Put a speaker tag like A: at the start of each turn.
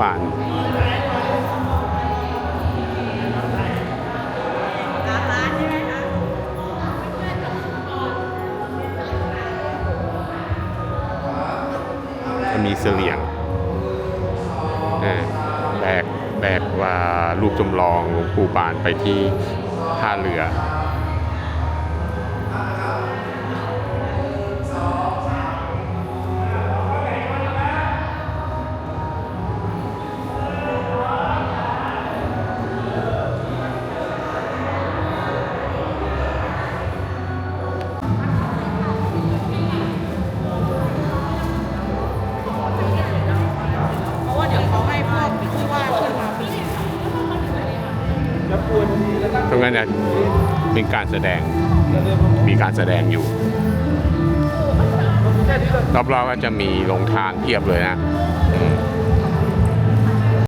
A: ป่านมีเสลียงแบกแบกว่ารูปจำลองหลวงปู่ปานไปที่ท่าเรือ ตรงนั้นเนี่ยเป็นการแสดงมีการแสดงอยู่รอบๆก็จะมีโรงทานเพียบเลยนะ